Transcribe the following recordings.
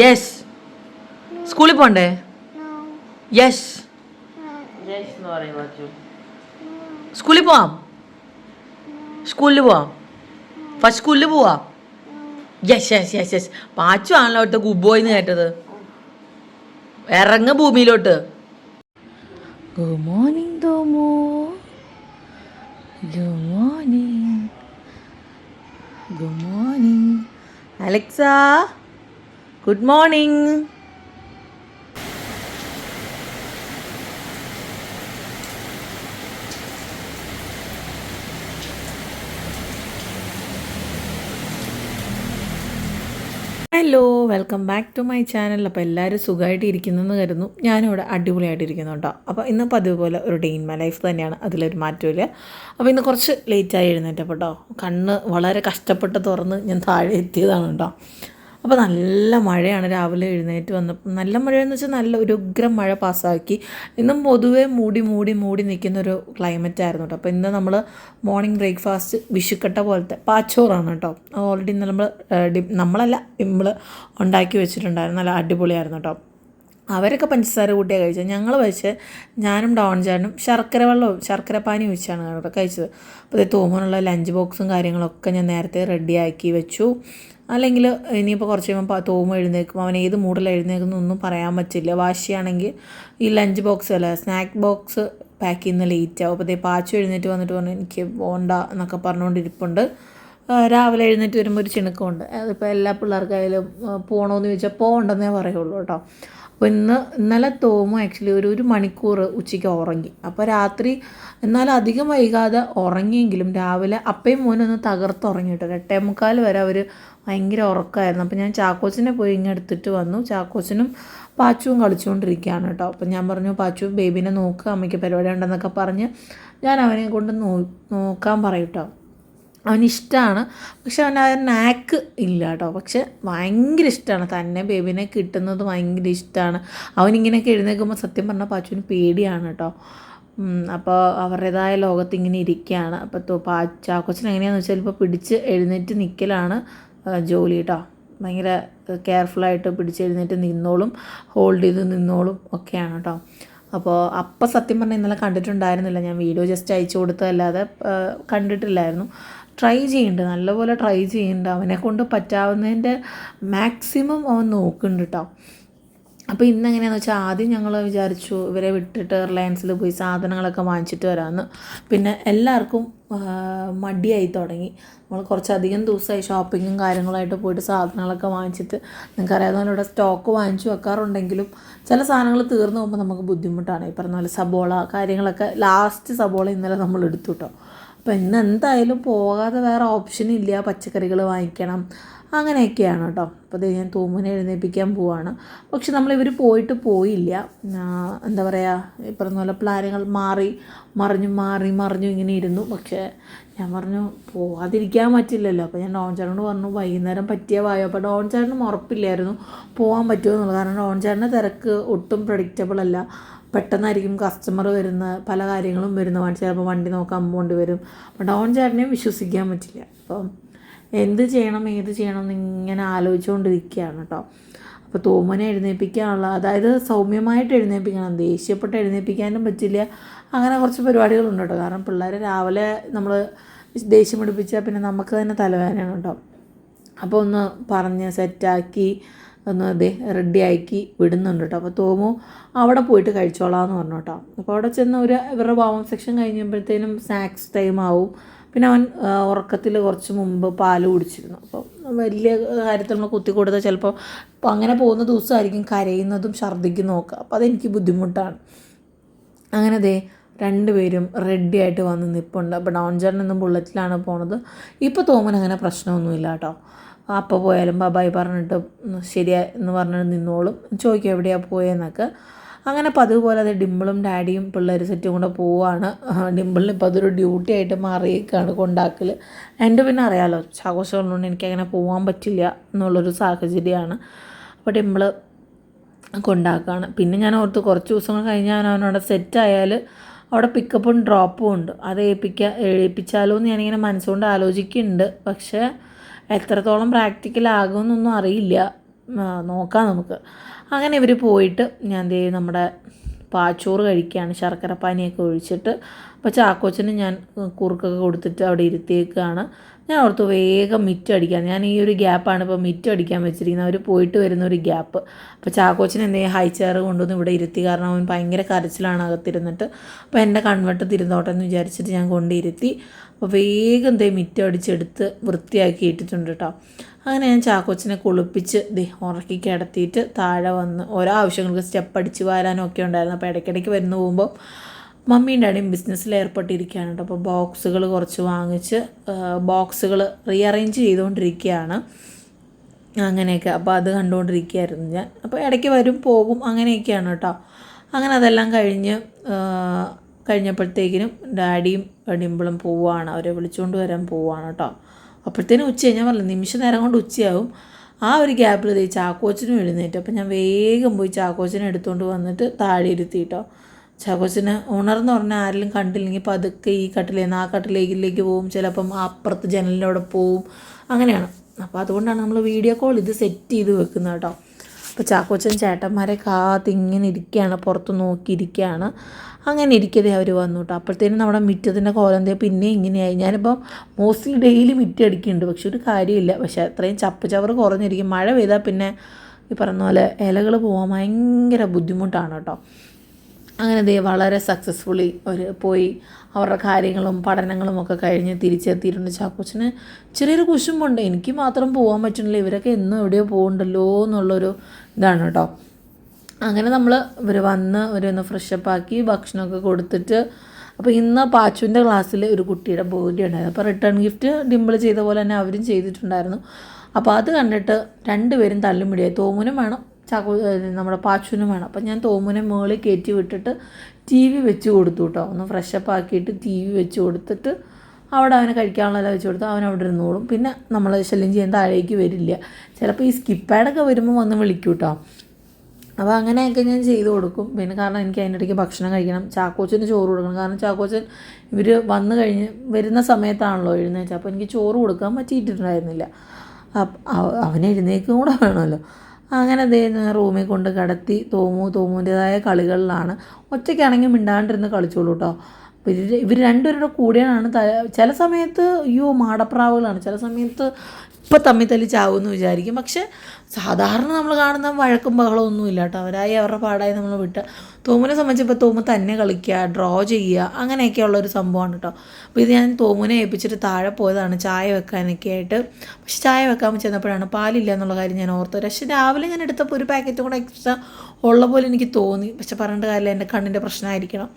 Yes സ്കൂളിൽ പോണ്ടേ? Yes സ്കൂളിൽ പോവാം? സ്കൂളിൽ പോവാം? ഫസ്റ്റ് സ്കൂളിൽ പോവാം? Yes yes yes yes Pachu ആണല്ലോ അവിടുത്തെ ഗുബോയിന്ന് കേട്ടത്. ഇറങ്ങ ഭൂമിയിലോട്ട്. Good morning തോമോ good morning good morning Alexa? Good morning hello welcome back to my channel അപ്പോൾ എല്ലാവരും സുഖമായിട്ട് ഇരിക്കുന്നെന്ന് കരുതുന്നു. ഞാനിവിടെ അടിപൊളിയായിട്ട് ഇരിക്കുന്നു കേട്ടോ അപ്പോൾ ഇന്ന് പതിവ് പോലെ ഒരു ഡെയിൻ മൈ ലൈഫ് തന്നെയാണ് അതിലൊരു മാറ്റമില്ല അപ്പോൾ ഇന്ന് കുറച്ച് ലേറ്റായി എഴുന്നേറ്റപ്പോൾ കേട്ടോ കണ്ണ് വളരെ കഷ്ടപ്പെട്ട് തുറന്ന് ഞാൻ താഴെ എത്തിയതാണ് കേട്ടോ അപ്പോൾ നല്ല മഴയാണ് രാവിലെ എഴുന്നേറ്റ് വന്നപ്പോൾ നല്ല മഴയെന്ന് വെച്ചാൽ നല്ല ഒരു ഉഗ്രം മഴ പാസ്സാക്കി. ഇന്നും പൊതുവെ മൂടി മൂടി മൂടി നിൽക്കുന്ന ഒരു ക്ലൈമറ്റ് ആയിരുന്നു കേട്ടോ അപ്പോൾ ഇന്ന് നമ്മൾ മോർണിംഗ് ബ്രേക്ക്ഫാസ്റ്റ് വിഷുക്കട്ട പോലത്തെ പാച്ചോറാണ് കേട്ടോ ഓൾറെഡി നമ്മൾ നമ്മളല്ല നമ്മൾ ഉണ്ടാക്കി വെച്ചിട്ടുണ്ടായിരുന്നു. നല്ല അടിപൊളിയായിരുന്നു കേട്ടോ അവരൊക്കെ പഞ്ചസാര കൂട്ടിയാണ് കഴിച്ചത്. ഞങ്ങൾ വെച്ച് ഞാനും ഡോൺ ശർക്കര വെള്ളവും ശർക്കര പാനി കേട്ടോ കഴിച്ചത്. അപ്പോൾ തോമനുള്ള ലഞ്ച് ബോക്സും കാര്യങ്ങളൊക്കെ ഞാൻ നേരത്തെ റെഡിയാക്കി വെച്ചു. അല്ലെങ്കിൽ ഇനിയിപ്പോൾ കുറച്ച് കഴിയുമ്പോൾ തോമ എഴുന്നേക്കും അവൻ ഏത് മൂഡിൽ എഴുന്നേക്കുന്നൊന്നും പറയാൻ പറ്റില്ല. വാശിയാണെങ്കിൽ ഈ ലഞ്ച് ബോക്സ് അല്ല സ്നാക്ക് ബോക്സ് പാക്ക് ചെയ്യുന്ന ലേറ്റ് ആവും. അപ്പോൾ പാച്ചു എഴുന്നേറ്റ് വന്നിട്ട് പറഞ്ഞു എനിക്ക് പോകണ്ട എന്നൊക്കെ പറഞ്ഞുകൊണ്ടിരിപ്പുണ്ട്. രാവിലെ എഴുന്നേറ്റ് വരുമ്പോൾ ഒരു ചിണുക്കമുണ്ട്. അതിപ്പോൾ എല്ലാ പിള്ളേർക്കായാലും പോകണമെന്ന് ചോദിച്ചാൽ പോകണ്ടെന്നേ പറയുള്ളൂ കേട്ടോ. അപ്പോൾ ഇന്ന് ഇന്നലെ തോമു ആക്ച്വലി ഒരു ഒരു മണിക്കൂർ ഉച്ചയ്ക്ക് ഉറങ്ങി. അപ്പോൾ രാത്രി എന്നാൽ അധികം വൈകാതെ ഉറങ്ങിയെങ്കിലും രാവിലെ അപ്പയും മോനൊന്ന് തകർത്ത് ഉറങ്ങിയിട്ടുണ്ട് എട്ടേ മുക്കാൽ വരെ അവർ ഭയങ്കര ഉറക്കമായിരുന്നു അപ്പോൾ ഞാൻ ചാക്കോച്ചിനെ പോയി ഇങ്ങനെ എടുത്തിട്ട് വന്നു. ചാക്കോച്ചനും പാച്ചുവും കളിച്ചുകൊണ്ടിരിക്കുകയാണ് കേട്ടോ. അപ്പോൾ ഞാൻ പറഞ്ഞു പാച്ചു ബേബിനെ നോക്കുക അമ്മയ്ക്ക് പരിപാടി ഉണ്ടെന്നൊക്കെ പറഞ്ഞ് ഞാൻ അവനെ കൊണ്ട് നോ നോക്കാൻ പറയും അവനിഷ്ടമാണ് പക്ഷെ അവൻ ആ നാക്ക് ഇല്ല കേട്ടോ. പക്ഷെ ഭയങ്കര ഇഷ്ടമാണ് തന്നെ ബേബിനെ കിട്ടുന്നത് ഭയങ്കര ഇഷ്ടമാണ് അവനിങ്ങനെയൊക്കെ എഴുന്നേൽക്കുമ്പോൾ സത്യം പറഞ്ഞാൽ പാച്ചുവിന് പേടിയാണ് കേട്ടോ. അപ്പോൾ അവരുടേതായ ലോകത്ത് ഇങ്ങനെ ഇരിക്കുകയാണ്. അപ്പോൾ പാ ചാക്കോച്ചൻ എങ്ങനെയാണെന്ന് വെച്ചാൽ ഇപ്പോൾ പിടിച്ച് എഴുന്നേറ്റ് നിൽക്കലാണ് ജോലി കേട്ടോ ഭയങ്കര കെയർഫുള്ളായിട്ട് പിടിച്ചെഴുന്നേറ്റ് നിന്നോളും ഹോൾഡ് ചെയ്ത് നിന്നോളും ഒക്കെയാണ് കേട്ടോ അപ്പോൾ അപ്പം സത്യം പറഞ്ഞാൽ ഇന്നലെ കണ്ടിട്ടുണ്ടായിരുന്നില്ല. ഞാൻ വീഡിയോ ജസ്റ്റ് അയച്ചു കൊടുത്തതല്ലാതെ കണ്ടിട്ടില്ലായിരുന്നു. ട്രൈ ചെയ്യുന്നുണ്ട് നല്ലപോലെ ട്രൈ ചെയ്യുന്നുണ്ട് അവനെ കൊണ്ട് പറ്റാവുന്നതിന്റെ മാക്സിമം അവൻ നോക്കുന്നുണ്ട് കേട്ടോ അപ്പോൾ ഇന്ന് എങ്ങനെയാണെന്ന് വെച്ചാൽ ആദ്യം ഞങ്ങൾ വിചാരിച്ചു ഇവരെ വിട്ടിട്ട് റിലയൻസിൽ പോയി സാധനങ്ങളൊക്കെ വാങ്ങിച്ചിട്ട് വരാമെന്ന് പിന്നെ എല്ലാവർക്കും മടിയായി തുടങ്ങി. നമ്മൾ കുറച്ചധികം ദിവസമായി ഷോപ്പിങ്ങും കാര്യങ്ങളായിട്ട് പോയിട്ട് സാധനങ്ങളൊക്കെ വാങ്ങിച്ചിട്ട്. നിങ്ങൾക്കറിയാവുന്ന പോലെ ഇവിടെ സ്റ്റോക്ക് വാങ്ങിച്ചു വെക്കാറുണ്ടെങ്കിലും ചില സാധനങ്ങൾ തീർന്നു പോകുമ്പോൾ നമുക്ക് ബുദ്ധിമുട്ടാണ്. ഈ പറഞ്ഞ പോലെ സബോള കാര്യങ്ങളൊക്കെ ലാസ്റ്റ് സബോള ഇന്നലെ നമ്മൾ എടുത്തു കേട്ടോ അപ്പോൾ ഇന്ന് എന്തായാലും പോകാതെ വേറെ ഓപ്ഷൻ ഇല്ല. പച്ചക്കറികൾ വാങ്ങിക്കണം. അങ്ങനെയൊക്കെയാണ് കേട്ടോ അപ്പോൾ ഇത് ഞാൻ തൂമുനെ എഴുന്നേൽപ്പിക്കാൻ പോവാണ്. പക്ഷെ നമ്മൾ ഇവർ പോയിട്ട് പോയില്ല. എന്താ പറയുക പറഞ്ഞ പോലെ പ്ലാനുകൾ മാറി മറിഞ്ഞു മാറി മറിഞ്ഞു ഇങ്ങനെ ഇരുന്നു. പക്ഷേ ഞാൻ പറഞ്ഞു പോവാതിരിക്കാൻ പറ്റില്ലല്ലോ. അപ്പോൾ ഞാൻ ഡോൺ ചേട്ടനോട് പറഞ്ഞു വൈകുന്നേരം പറ്റിയ വായോ? അപ്പോൾ ഡോൺ ഉറപ്പില്ലായിരുന്നു പോകാൻ പറ്റുമോ എന്നുള്ളത് കാരണം ഡോൺ ചേട്ടന്റെ തിരക്ക് ഒട്ടും പ്രഡിക്റ്റബിൾ അല്ല. പെട്ടെന്നായിരിക്കും കസ്റ്റമർ വരുന്ന പല കാര്യങ്ങളും വരുന്ന. ചിലപ്പോൾ വണ്ടി നോക്കാൻ പോകേണ്ടി വരും. അപ്പോൾ ഡോൺ വിശ്വസിക്കാൻ പറ്റില്ല. അപ്പം എന്ത് ചെയ്യണം ഏത് ചെയ്യണം എന്ന് ഇങ്ങനെ ആലോചിച്ചുകൊണ്ടിരിക്കുകയാണ് കേട്ടോ. അപ്പോൾ തോമനെ എഴുന്നേൽപ്പിക്കാനുള്ള അതായത് സൗമ്യമായിട്ട് എഴുന്നേൽപ്പിക്കണം ദേഷ്യപ്പെട്ട് എഴുന്നേൽപ്പിക്കാനും പറ്റില്ല. അങ്ങനെ കുറച്ച് പരിപാടികളുണ്ട് കേട്ടോ. കാരണം പിള്ളേരെ രാവിലെ നമ്മൾ ദേഷ്യം പിടിപ്പിച്ചാൽ പിന്നെ നമുക്ക് തന്നെ തലവേദനയാണ് കേട്ടോ. അപ്പോൾ ഒന്ന് പറഞ്ഞ് സെറ്റാക്കി ഒന്ന് അതെ റെഡിയാക്കി വിടുന്നുണ്ട് കേട്ടോ. അപ്പോൾ തോമു അവിടെ പോയിട്ട് കഴിച്ചോളാം എന്ന് പറഞ്ഞു കേട്ടോ. അപ്പോൾ അവിടെ ചെന്ന് ഒരു ഇവരുടെ വാമം സെക്ഷൻ കഴിഞ്ഞപ്പോഴത്തേനും സ്നാക്സ് ടൈം ആവും. പിന്നെ അവൻ ഉറക്കത്തിൽ കുറച്ച് മുമ്പ് പാൽ കുടിച്ചിരുന്നു. അപ്പോൾ വലിയ കാര്യത്തിൽ നമ്മൾ കുത്തി കൊടുത്താൽ ചിലപ്പോൾ അങ്ങനെ പോകുന്ന ദിവസമായിരിക്കും കരയുന്നതും ഛർദ്ദിക്കുന്നതും നോക്കുക. അപ്പോൾ അതെനിക്ക് ബുദ്ധിമുട്ടാണ്. അങ്ങനെ ദേ രണ്ടുപേരും റെഡി ആയിട്ട് വന്ന് നിൽപ്പുണ്ട് അപ്പോൾ ഡോൺ ചേട്ടൻ ബുള്ളറ്റിലാണ് പോണത്. ഇപ്പോൾ തോമൻ അങ്ങനെ പ്രശ്നമൊന്നുമില്ല കേട്ടോ. അപ്പോൾ പോയാലും ബബായി പറഞ്ഞിട്ട് ശരിയാ എന്ന് പറഞ്ഞിട്ട് നിന്നോളും. ചോദിക്കും എവിടെയാണ് പോയെന്നൊക്കെ? അങ്ങനെ പതുപോലെ പോലെ അത് ഡിമ്പിളും ഡാഡിയും പിള്ളേർ സെറ്റും കൂടെ പോവാണ്. ഡിമ്പിളിന് ഇപ്പോൾ അതൊരു ഡ്യൂട്ടി ആയിട്ട് മാറിയേക്കാണ് കൊണ്ടാക്കൽ എന്റെ പിന്നെ അറിയാമല്ലോ ചാകോശമുള്ളതുകൊണ്ട് എനിക്ക് അങ്ങനെ പോകാൻ പറ്റില്ല എന്നുള്ളൊരു സാഹചര്യമാണ്. അപ്പോൾ ഡിമ്പിൾ കൊണ്ടാക്കുകയാണ് പിന്നെ ഞാൻ ഓർത്ത് കുറച്ച് ദിവസങ്ങൾ കഴിഞ്ഞ് ഞാൻ അവനവിടെ സെറ്റായാൽ അവിടെ പിക്കപ്പും ഡ്രോപ്പും ഉണ്ട്. അത് ഏൽപ്പിക്കുക ഏൽപ്പിച്ചാലോ എന്ന് ഞാനിങ്ങനെ മനസ്സുകൊണ്ട് ആലോചിക്കുന്നുണ്ട്. പക്ഷേ എത്രത്തോളം പ്രാക്ടിക്കൽ ആകുമെന്നൊന്നും അറിയില്ല. നോക്കാം നമുക്ക്. അങ്ങനെ ഇവർ പോയിട്ട് ഞാൻ ദേ നമ്മുടെ പാച്ചോറ് കഴിക്കുകയാണ് ശർക്കര പാനിയൊക്കെ ഒഴിച്ചിട്ട്. അപ്പോൾ ചാക്കോച്ചന് ഞാൻ കുറുക്കൊക്കെ കൊടുത്തിട്ട് അവിടെ ഇരുത്തിയേക്കാണ്. ഞാൻ ഓർത്തു വേഗം മിറ്റ് അടിക്കാൻ. ഞാൻ ഈ ഒരു ഗ്യാപ്പാണ് ഇപ്പോൾ മിറ്റ് അടിക്കാൻ വെച്ചിരിക്കുന്നത്. അവർ പോയിട്ട് വരുന്ന ഒരു ഗ്യാപ്പ് അപ്പോൾ ചാക്കോച്ചിന് എന്തെങ്കിലും ഹൈ ചെയർ കൊണ്ടുവന്ന് ഇവിടെ ഇരുത്തി. കാരണം അവൻ ഭയങ്കര കരച്ചിലാണ് അകത്തിരുന്നിട്ട്. അപ്പോൾ എന്റെ കൺവെട്ട് തിരുന്നോട്ടെ എന്ന് വിചാരിച്ചിട്ട് ഞാൻ കൊണ്ടിരുത്തി. അപ്പോൾ വേഗം ദേ മിറ്റ് അടിച്ചെടുത്ത് വൃത്തിയാക്കി ഇട്ടിട്ടുണ്ട് കേട്ടോ അങ്ങനെ ഞാൻ ചാക്കോച്ചിനെ കുളിപ്പിച്ച് ദേ ഉറക്കി കിടത്തിയിട്ട് താഴെ വന്ന് ഓരോ ആവശ്യങ്ങൾക്ക് സ്റ്റെപ്പ് അടിച്ച് ഒക്കെ ഉണ്ടായിരുന്നു. അപ്പോൾ ഇടയ്ക്കിടയ്ക്ക് വരുന്നു പോകുമ്പോൾ മമ്മിയും ഡാഡിയും ബിസിനസ്സിൽ ഏർപ്പെട്ടിരിക്കുകയാണ് അപ്പോൾ ബോക്സുകൾ കുറച്ച് വാങ്ങിച്ച് ബോക്സുകൾ റീഅറേഞ്ച് ചെയ്തുകൊണ്ടിരിക്കുകയാണ്. അങ്ങനെയൊക്കെ. അപ്പോൾ അത് കണ്ടുകൊണ്ടിരിക്കുകയായിരുന്നു ഞാൻ. അപ്പോൾ ഇടയ്ക്ക് വരും പോകും അങ്ങനെയൊക്കെയാണ് കേട്ടോ. അങ്ങനെ അതെല്ലാം കഴിഞ്ഞ് കഴിഞ്ഞപ്പോഴത്തേക്കിനും ഡാഡിയും ഡിമ്പിളും പോവുകയാണ്. അവരെ വിളിച്ചുകൊണ്ട് വരാൻ പോവുകയാണ് കേട്ടോ. അപ്പോഴത്തേനും ഉച്ച ഞാൻ പറഞ്ഞു നിമിഷ നേരം കൊണ്ട് ഉച്ചയാവും. ആ ഒരു ഗ്യാപ്പിൽ ദേ ചാക്കോച്ചനും എഴുന്നേറ്റ്. അപ്പോൾ ഞാൻ വേഗം പോയി ചാക്കോച്ചനെ എടുത്തുകൊണ്ട് വന്നിട്ട് താഴെ ഇരുത്തി കേട്ടോ. ചാക്കോച്ചന് ഉണർന്ന് പറഞ്ഞാൽ ആരെങ്കിലും കണ്ടില്ലെങ്കിൽ പതുക്കെ ഈ കട്ടിലേന്ന് ആ കട്ടിലേക്കിലേക്ക് പോവും. ചിലപ്പം അപ്പുറത്ത് ജനലിനോടെ പോവും. അങ്ങനെയാണ്. അപ്പോൾ അതുകൊണ്ടാണ് നമ്മൾ വീഡിയോ കോൾ ഇത് സെറ്റ് ചെയ്ത് വെക്കുന്നത് കേട്ടോ. അപ്പോൾ ചാക്കോച്ചൻ ചേട്ടന്മാരെ കാത്ത് ഇങ്ങനെ ഇരിക്കുകയാണ്. പുറത്ത് നോക്കിയിരിക്കുകയാണ് അങ്ങനെ ഇരിക്കതെ അവർ വന്നു കേട്ടോ. അപ്പോഴത്തേനും നമ്മുടെ മിറ്റത്തിന്റെ കോലന്തേ പിന്നെ ഇങ്ങനെയായി. ഞാനിപ്പം മോസ്റ്റ്ലി ഡെയിലി മിറ്റ് അടിക്കുന്നുണ്ട്. പക്ഷെ ഒരു കാര്യമില്ല. പക്ഷെ അത്രയും ചപ്പ് ചവറ് കുറഞ്ഞിരിക്കും. മഴ പെയ്താൽ പിന്നെ ഈ പറഞ്ഞ പോലെ ഇലകൾ പോകാൻ ഭയങ്കര ബുദ്ധിമുട്ടാണ് കേട്ടോ. അങ്ങനെ ദേ വളരെ സക്സസ്ഫുള്ളി അവർ പോയി അവരുടെ കാര്യങ്ങളും പഠനങ്ങളും ഒക്കെ കഴിഞ്ഞ് തിരിച്ചെത്തിയിട്ടുണ്ട് ചാക്കോച്ചന്. ചെറിയൊരു കുശുമ്പുണ്ട്. എനിക്ക് മാത്രം പോകാൻ പറ്റുന്നില്ല. ഇവരൊക്കെ എന്നും എവിടെയോ പോകുന്നുണ്ടല്ലോ എന്നുള്ളൊരു ഇതാണ് കേട്ടോ. അങ്ങനെ നമ്മൾ ഇവർ വന്ന് ഇവരൊന്ന് ഫ്രഷപ്പ് ആക്കി ഭക്ഷണമൊക്കെ കൊടുത്തിട്ട് അപ്പോൾ ഇന്ന് പാച്ചുവിന്റെ ക്ലാസ്സിൽ ഒരു കുട്ടിയുടെ ബർത്ത്ഡേ ഉണ്ടായിരുന്നു. അപ്പോൾ റിട്ടേൺ ഗിഫ്റ്റ് ഡിമ്പിൾ ചെയ്ത പോലെ തന്നെ അവരും ചെയ്തിട്ടുണ്ടായിരുന്നു. അപ്പോൾ അത് കണ്ടിട്ട് രണ്ടുപേരും തല്ലുമിടിയായി തോമുനും വേണം. ഏഹ് നമ്മുടെ പാച്ചുവിനും വേണം. അപ്പം ഞാൻ തോമുനെ മുകളിൽ കയറ്റി വിട്ടിട്ട് ടി വി വെച്ച് കൊടുത്തു കേട്ടോ. ഒന്ന് ഫ്രഷപ്പ് ആക്കിയിട്ട് ടി വി വെച്ച് കൊടുത്തിട്ട് അവിടെ അവനെ കഴിക്കാനുള്ളതെല്ലാം വെച്ച് കൊടുത്തു അവൻ അവിടെ ഇരുന്നോളും. പിന്നെ നമ്മൾ ശല്യം ചെയ്യാൻ താഴേക്ക് വരില്ല. ചിലപ്പോൾ ഈ സ്കിപ്പാഡൊക്കെ വരുമ്പോൾ വന്ന് വിളിക്കും കേട്ടോ. അപ്പോൾ അങ്ങനെയൊക്കെ ഞാൻ ചെയ്തു കൊടുക്കും. പിന്നെ കാരണം എനിക്ക് അതിന്റെ ഇടയ്ക്ക് ഭക്ഷണം കഴിക്കണം. ചാക്കോച്ചന് ചോറ് കൊടുക്കണം. കാരണം ചാക്കോച്ചൻ ഇവർ വന്നു കഴിഞ്ഞ് വരുന്ന സമയത്താണല്ലോ എഴുന്നേച്ചത് അപ്പോൾ എനിക്ക് ചോറ് കൊടുക്കാൻ പറ്റിയിട്ടുണ്ടായിരുന്നില്ല. അവൻ എഴുന്നേക്കും കൂടെ വേണമല്ലോ. അങ്ങനെ അദ്ദേഹം റൂമിൽ കൊണ്ട് കിടത്തി തോമു തോമുന്റെതായ കളികളിലാണ്. ഒറ്റയ്ക്കാണെങ്കിൽ മിണ്ടാണ്ടിരുന്ന് കളിച്ചോളൂ കേട്ടോ ഇവർ ഇവർ രണ്ടുപേരുടെ കൂടെയാണ്. ചില സമയത്ത് അയ്യോ മാടപ്രാവുകളാണ്. ചില സമയത്ത് ഇപ്പം തമ്മിൽ തല്ലി വിചാരിക്കും. പക്ഷെ സാധാരണ നമ്മൾ കാണുന്ന വഴക്കും ബഹളം ഒന്നും ഇല്ല കേട്ടോ. അവരായി അവരുടെ പാടായി നമ്മൾ വിട്ട്. തോമുനെ സംബന്ധിച്ചപ്പോൾ തോമു തന്നെ കളിക്കുക ഡ്രോ ചെയ്യുക അങ്ങനെയൊക്കെയുള്ള ഒരു സംഭവമാണ് കേട്ടോ. അപ്പോൾ ഇത് ഞാൻ തോമുനെ ഏൽപ്പിച്ചിട്ട് താഴെ പോയതാണ് ചായ വെക്കാനൊക്കെ ആയിട്ട്. പക്ഷെ ചായ വെക്കാൻ ചെന്നപ്പോഴാണ് പാലില്ല എന്നുള്ള കാര്യം ഞാൻ ഓർത്തു പക്ഷേ രാവിലെ ഞാൻ എടുത്തപ്പോൾ ഒരു പാക്കറ്റ് കൂടെ എക്സ്ട്രാ ഉള്ള പോലെ എനിക്ക് തോന്നി. പക്ഷെ പറഞ്ഞിട്ട് കാര്യമില്ല എന്റെ കണ്ണിന്റെ പ്രശ്നമായിരിക്കണം.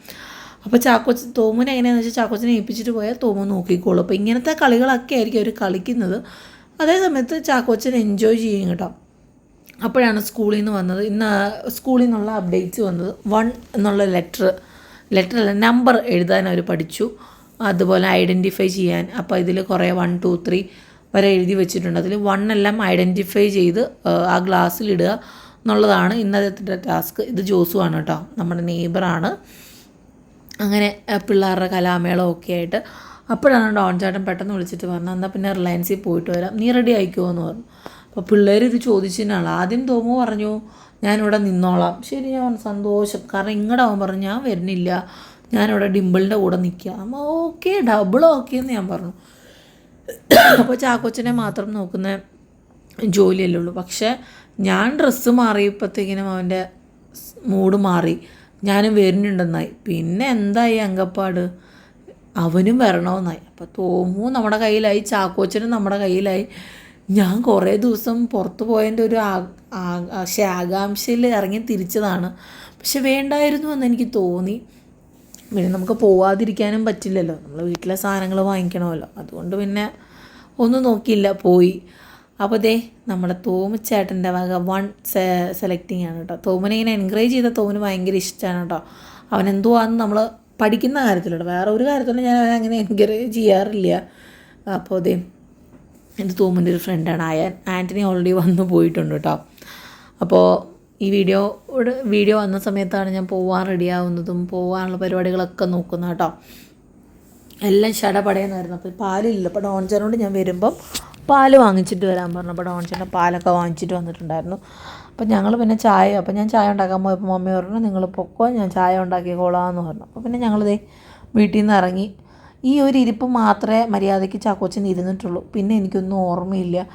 അപ്പോൾ ചാക്കോച്ച് തോമുനെ എങ്ങനെയാണെന്ന് വെച്ചാൽ ചാക്കോച്ചിനെ ഏൽപ്പിച്ചിട്ട് പോയാൽ തോമു നോക്കിക്കോളും. അപ്പോൾ ഇങ്ങനത്തെ കളികളൊക്കെ ആയിരിക്കും അവർ കളിക്കുന്നത്. അതേ സമയത്ത് ചാക്കോച്ചൻ എൻജോയ് ചെയ്യും കേട്ടോ. അപ്പോഴാണ് സ്കൂളിൽ നിന്ന് വന്നത്. ഇന്ന് സ്കൂളിൽ നിന്നുള്ള അപ്ഡേറ്റ്സ് വന്നത്. വൺ എന്നുള്ള ലെറ്റർ ലെറ്റർ അല്ല നമ്പർ എഴുതാൻ അവർ പഠിച്ചു. അതുപോലെ ഐഡന്റിഫൈ ചെയ്യാൻ. അപ്പോൾ ഇതിൽ കുറേ വൺ ടു ത്രീ വരെ എഴുതി വെച്ചിട്ടുണ്ട്. അതിൽ വൺ എല്ലാം ഐഡന്റിഫൈ ചെയ്ത് ആ, ഇടുക എന്നുള്ളതാണ് ഇന്നത്തെ ടാസ്ക് ഇത് ജോസു ആണ് കേട്ടോ. നമ്മുടെ നെയ്ബറാണ് അങ്ങനെ പിള്ളേരുടെ കലാമേളമൊക്കെ ആയിട്ട് അപ്പോഴാണ് ഡോൺ ചേട്ടൻ പെട്ടെന്ന് വിളിച്ചിട്ട് പറഞ്ഞത് എന്നാൽ പിന്നെ റിലയൻസിൽ പോയിട്ട് വരാം. നീ റെഡി ആയിക്കുമോ എന്ന് പറഞ്ഞു. അപ്പോൾ പിള്ളേർ ഇത് ചോദിച്ചതിനാണ്. ആദ്യം തോമു പറഞ്ഞു ഞാനിവിടെ നിന്നോളാം. ശരി ഞാൻ സന്തോഷം. കാരണം ഇങ്ങോട്ട് അവൻ പറഞ്ഞു ഞാൻ വരുന്നില്ല. ഞാനിവിടെ ഡിമ്പിളിന്റെ കൂടെ നിൽക്കുക അപ്പോൾ ഓക്കെ ഡബിൾ ഓക്കെ എന്ന് ഞാൻ പറഞ്ഞു. അപ്പോൾ ചാക്കോച്ചനെ മാത്രം നോക്കുന്ന ജോലിയല്ലേ ഉള്ളൂ. പക്ഷേ ഞാൻ ഡ്രസ്സ് മാറിയപ്പോഴത്തേക്കിനും അവന്റെ മൂഡ് മാറി. ഞാനും വരുന്നുണ്ടെന്നായി. പിന്നെ എന്തായി അങ്കപ്പാട്? അവനും വരണമെന്നായി. അപ്പോൾ തോമു നമ്മുടെ കയ്യിലായി ചാക്കോച്ചനും നമ്മുടെ കയ്യിലായി. ഞാൻ കുറേ ദിവസം പുറത്തു പോയതിന്റെ ഒരു ആകാംക്ഷയിൽ ഇറങ്ങി തിരിച്ചതാണ്. പക്ഷെ വേണ്ടായിരുന്നു എന്ന് എനിക്ക് തോന്നി. പിന്നെ നമുക്ക് പോവാതിരിക്കാനും പറ്റില്ലല്ലോ. നമ്മൾ വീട്ടിലെ സാധനങ്ങൾ വാങ്ങിക്കണമല്ലോ. അതുകൊണ്ട് പിന്നെ ഒന്നും നോക്കിയില്ല പോയി. അപ്പോൾ ദേ നമ്മുടെ തോമച്ചേട്ടന്റെ വക വൺ സെലക്ടിങ് ആണ് കേട്ടോ. തോമനെ ഇങ്ങനെ എൻകറേജ് ചെയ്ത തോമന് ഭയങ്കര ഇഷ്ടമാണ് കേട്ടോ. അവൻ എന്തുവാന്ന് നമ്മൾ പഠിക്കുന്ന കാര്യത്തിലൂടെ. വേറെ ഒരു കാര്യത്തിലും ഞാൻ അങ്ങനെ എൻകറേജ് ചെയ്യാറില്ല. അപ്പോൾ ദേ എന്റെ തോമിന്റെ ഒരു ഫ്രണ്ടാണ്. ആയ ആന്റണി ഓൾറെഡി വന്നു പോയിട്ടുണ്ട് കേട്ടോ അപ്പോൾ ഈ വീഡിയോ വീഡിയോ വന്ന സമയത്താണ് ഞാൻ പോവാൻ റെഡിയാവുന്നതും പോവാനുള്ള പരിപാടികളൊക്കെ നോക്കുന്നത് കേട്ടോ എല്ലാം ശടപടയെന്നായിരുന്നു അപ്പോൾ പാലില്ല അപ്പോൾ ഡോൺചനോട് ഞാൻ വരുമ്പം പാൽ വാങ്ങിച്ചിട്ട് വരാൻ പറഞ്ഞു. അപ്പോൾ ഡോൺചേട്ടൻ പാലൊക്കെ വാങ്ങിച്ചിട്ട് വന്നിട്ടുണ്ടായിരുന്നു. അപ്പോൾ ഞങ്ങൾ പിന്നെ ചായ അപ്പം ഞാൻ ചായ ഉണ്ടാക്കാൻ പോയപ്പോൾ മമ്മി പറഞ്ഞു നിങ്ങൾ പൊക്കോ ഞാൻ ചായ ഉണ്ടാക്കിക്കോളാമെന്ന് പറഞ്ഞു. അപ്പോൾ പിന്നെ ഞങ്ങളിതേ വീട്ടിൽ നിന്ന് ഇറങ്ങി. ഈ ഒരു ഇരിപ്പ് മാത്രമേ മര്യാദയ്ക്ക് ചാക്കോച്ചൻ ഇരുന്നിട്ടുള്ളൂ. പിന്നെ എനിക്കൊന്നും ഓർമ്മയില്ല.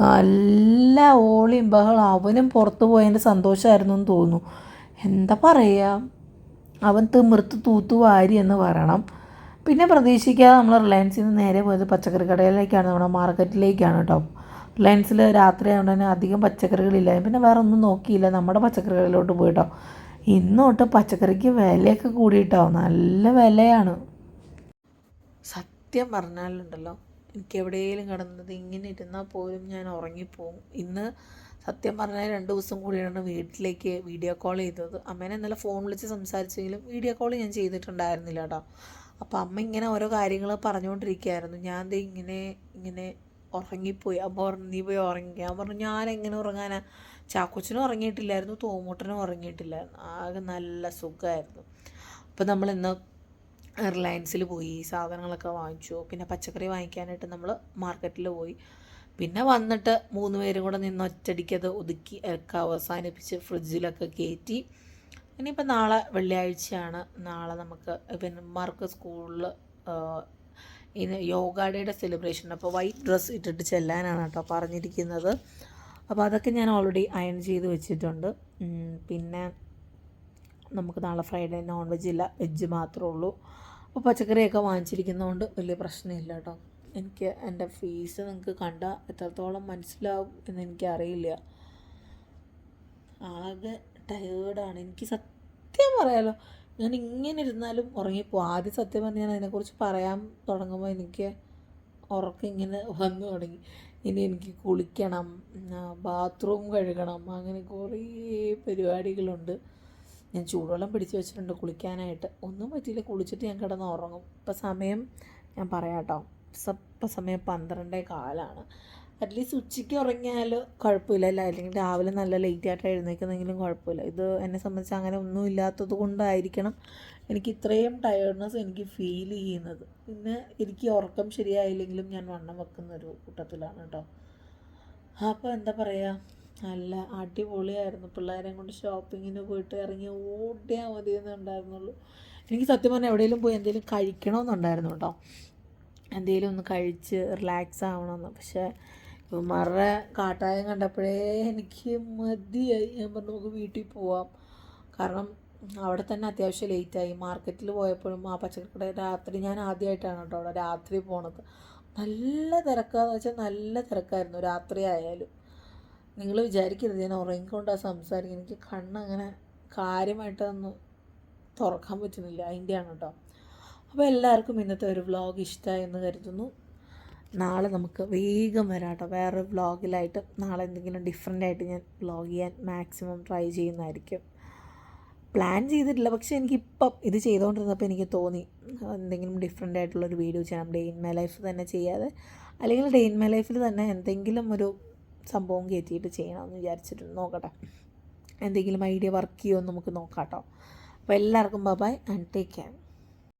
നല്ല ഓളിയും ബഹളം. അവനും പുറത്ത് പോയതിന്റെ സന്തോഷമായിരുന്നു എന്ന് തോന്നുന്നു. എന്താ പറയുക അവൻ തിമിർത്ത് തൂത്തു വാരി എന്ന് പറയണം. പിന്നെ പ്രതീക്ഷിക്കാതെ നമ്മൾ റിലയൻസിൽ നിന്ന് നേരെ പോയത് പച്ചക്കറി കടയിലേക്കാണ്. നമ്മുടെ മാർക്കറ്റിലേക്കാണ് കേട്ടോ. റിലയൻസിൽ രാത്രി ആയതുകൊണ്ട് തന്നെ അധികം പച്ചക്കറികളില്ല. പിന്നെ വേറെ ഒന്നും നോക്കിയില്ല. നമ്മുടെ പച്ചക്കറികളിലോട്ട് പോയിട്ടോ. ഇന്നോട്ട് പച്ചക്കറിക്ക് വിലയൊക്കെ കൂടിയിട്ടോ. നല്ല വിലയാണ്. സത്യം പറഞ്ഞാലുണ്ടല്ലോ എനിക്ക് എവിടെയെങ്കിലും കിടന്നത് ഇങ്ങനെ ഇരുന്നാൽ പോലും ഞാൻ ഉറങ്ങിപ്പോവും. ഇന്ന് സത്യം പറഞ്ഞാൽ രണ്ട് ദിവസം കൂടിയാണ് വീട്ടിലേക്ക് വീഡിയോ കോൾ ചെയ്തത്. അമ്മേനെ ഇന്നലെ ഫോൺ വിളിച്ച് സംസാരിച്ചെങ്കിലും വീഡിയോ കോൾ ഞാൻ ചെയ്തിട്ടുണ്ടായിരുന്നില്ല കേട്ടോ അപ്പോൾ അമ്മ ഇങ്ങനെ ഓരോ കാര്യങ്ങൾ പറഞ്ഞുകൊണ്ടിരിക്കുകയായിരുന്നു ഞാൻ ഇങ്ങനെ ഇങ്ങനെ ഉറങ്ങിപ്പോയി. അപ്പോൾ നീ പോയി ഉറങ്ങി. ഞാൻ പറഞ്ഞു ഞാൻ എങ്ങനെ ഉറങ്ങാനാ? ചാക്കോച്ചനും ഉറങ്ങിയിട്ടില്ലായിരുന്നു തോമൂട്ടനും ഉറങ്ങിയിട്ടില്ലായിരുന്നു. ആകെ നല്ല സുഖമായിരുന്നു അപ്പോൾ നമ്മൾ ഇന്ന് റിലയൻസിൽ പോയി സാധനങ്ങളൊക്കെ വാങ്ങിച്ചു. പിന്നെ പച്ചക്കറി വാങ്ങിക്കാനായിട്ട് നമ്മൾ മാർക്കറ്റിൽ പോയി. പിന്നെ വന്നിട്ട് മൂന്ന് പേരും കൂടെ നിന്ന് ഒറ്റടിക്ക് അത് ഒതുക്കി ഒക്കെ അവസാനിപ്പിച്ച് ഫ്രിഡ്ജിലൊക്കെ കയറ്റി ഇനിയിപ്പോൾ നാളെ വെള്ളിയാഴ്ചയാണ്. നാളെ നമുക്ക് പിന്നെ മാർക്ക് സ്കൂളിൽ ഇന്ന് യോഗ ഡേയുടെ സെലിബ്രേഷൻ അപ്പോൾ വൈറ്റ് ഡ്രസ്സ് ഇട്ടിട്ട് ചെല്ലാനാണ് കേട്ടോ പറഞ്ഞിരിക്കുന്നത്. അപ്പോൾ അതൊക്കെ ഞാൻ ഓൾറെഡി അയൺ ചെയ്ത് വെച്ചിട്ടുണ്ട്. പിന്നെ നമുക്ക് നാളെ ഫ്രൈഡേ നോൺ വെജ് ഇല്ല. വെജ് മാത്രമേ ഉള്ളൂ. അപ്പോൾ പച്ചക്കറിയൊക്കെ വാങ്ങിച്ചിരിക്കുന്നതുകൊണ്ട് വലിയ പ്രശ്നമില്ല കേട്ടോ. എനിക്ക് എന്റെ ഫീസ് നിങ്ങൾക്ക് കണ്ടാൽ എത്രത്തോളം മനസ്സിലാവും എന്ന് എനിക്കറിയില്ല. ആകെ ടയേർഡാണ് എനിക്ക് സത്യം പറയാലോ ഞാൻ ഇങ്ങനെ ഇരുന്നാലും ഉറങ്ങിപ്പോവും. ആദ്യം സത്യം പറഞ്ഞ് ഞാൻ അതിനെക്കുറിച്ച് പറയാൻ തുടങ്ങുമ്പോൾ എനിക്ക് ഉറക്കം ഇങ്ങനെ വന്നു തുടങ്ങി. ഇനി എനിക്ക് കുളിക്കണം ബാത്റൂം കഴുകണം അങ്ങനെ കുറേ പരിപാടികളുണ്ട്. ഞാൻ ചൂടുവെള്ളം പിടിച്ച് വെച്ചിട്ടുണ്ട് കുളിക്കാനായിട്ട്. ഒന്നും പറ്റിയില്ല കുളിച്ചിട്ട് ഞാൻ കിടന്ന് ഉറങ്ങും. ഇപ്പം സമയം ഞാൻ പറയാം കേട്ടോ ഇപ്പം സമയം പന്ത്രണ്ടേ കാലാണ്. അറ്റ്ലീസ്റ്റ് ഉച്ചയ്ക്ക് ഉറങ്ങിയാലും കുഴപ്പമില്ല അല്ല? അല്ലെങ്കിൽ രാവിലെ നല്ല ലേറ്റ് ആയിട്ട് എഴുന്നേക്കുന്നെങ്കിലും കുഴപ്പമില്ല. ഇത് എന്നെ സംബന്ധിച്ച് അങ്ങനെ ഒന്നും ഇല്ലാത്തത് കൊണ്ടായിരിക്കണം എനിക്ക് ഇത്രയും ടയേർഡ്നെസ് എനിക്ക് ഫീൽ ചെയ്യുന്നത്. പിന്നെ എനിക്ക് ഉറക്കം ശരിയായില്ലെങ്കിലും ഞാൻ വണ്ണം വെക്കുന്ന ഒരു കൂട്ടത്തിലാണ് കേട്ടോ അപ്പോൾ എന്താ പറയുക നല്ല അടിപൊളിയായിരുന്നു. പിള്ളേരെയും കൊണ്ട് ഷോപ്പിങ്ങിന് പോയിട്ട് ഇറങ്ങി ഓടിയാൽ മതി എന്നുണ്ടായിരുന്നുള്ളൂ എനിക്ക് സത്യം പറഞ്ഞാൽ എവിടെയെങ്കിലും പോയി എന്തെങ്കിലും കഴിക്കണമെന്നുണ്ടായിരുന്നു കേട്ടോ എന്തെങ്കിലും ഒന്ന് കഴിച്ച് റിലാക്സ് ആവണമെന്ന്. പക്ഷേ ഇവന്മാരുടെ കാട്ടായം കണ്ടപ്പോഴേ എനിക്ക് മതിയായി. ഞാൻ പറഞ്ഞു നമുക്ക് വീട്ടിൽ പോവാം. കാരണം അവിടെ തന്നെ അത്യാവശ്യം ലേറ്റായി മാർക്കറ്റിൽ പോയപ്പോഴും ആ പച്ചക്കറി രാത്രി ഞാൻ ആദ്യമായിട്ടാണ് കേട്ടോ അവിടെ രാത്രി പോണത്. നല്ല തിരക്കാന്ന് വെച്ചാൽ നല്ല തിരക്കായിരുന്നു രാത്രി ആയാലും. നിങ്ങൾ വിചാരിക്കരുത് ഞാൻ ഉറങ്ങിക്കൊണ്ടാണ് സംസാരിക്കുന്നത് എനിക്ക് കണ്ണങ്ങനെ കാര്യമായിട്ടൊന്നും തുറക്കാൻ പറ്റുന്നില്ല. അതിന്റെയാണ് കേട്ടോ. അപ്പോൾ എല്ലാവർക്കും ഇന്നത്തെ ഒരു വ്ളോഗ് ഇഷ്ടമായി എന്ന് കരുതുന്നു. നാളെ നമുക്ക് വേഗം വരാം കേട്ടോ വേറൊരു വ്ളോഗിലായിട്ട് നാളെ എന്തെങ്കിലും ഡിഫറെന്റ് ആയിട്ട് ഞാൻ വ്ളോഗ് ചെയ്യാൻ മാക്സിമം ട്രൈ ചെയ്യുന്നതായിരിക്കും. പ്ലാൻ ചെയ്തിട്ടില്ല. പക്ഷേ എനിക്കിപ്പം ഇത് ചെയ്തുകൊണ്ടിരുന്നപ്പോൾ എനിക്ക് തോന്നി എന്തെങ്കിലും ഡിഫറെന്റ് ആയിട്ടുള്ളൊരു വീഡിയോ ചെയ്യണം ഡേ ഇൻ മൈ ലൈഫ് തന്നെ ചെയ്യാതെ അല്ലെങ്കിൽ ഡേ ഇൻ മൈ ലൈഫിൽ തന്നെ എന്തെങ്കിലും ഒരു സംഭവം കയറ്റിയിട്ട് ചെയ്യണമെന്ന് വിചാരിച്ചിട്ട് നോക്കട്ടെ. എന്തെങ്കിലും ഐഡിയ വർക്ക് ചെയ്യുമോ എന്ന് നമുക്ക് നോക്കാം കേട്ടോ അപ്പോൾ എല്ലാവർക്കും ബൈ ആൻഡ് ടേക്ക് കെയർ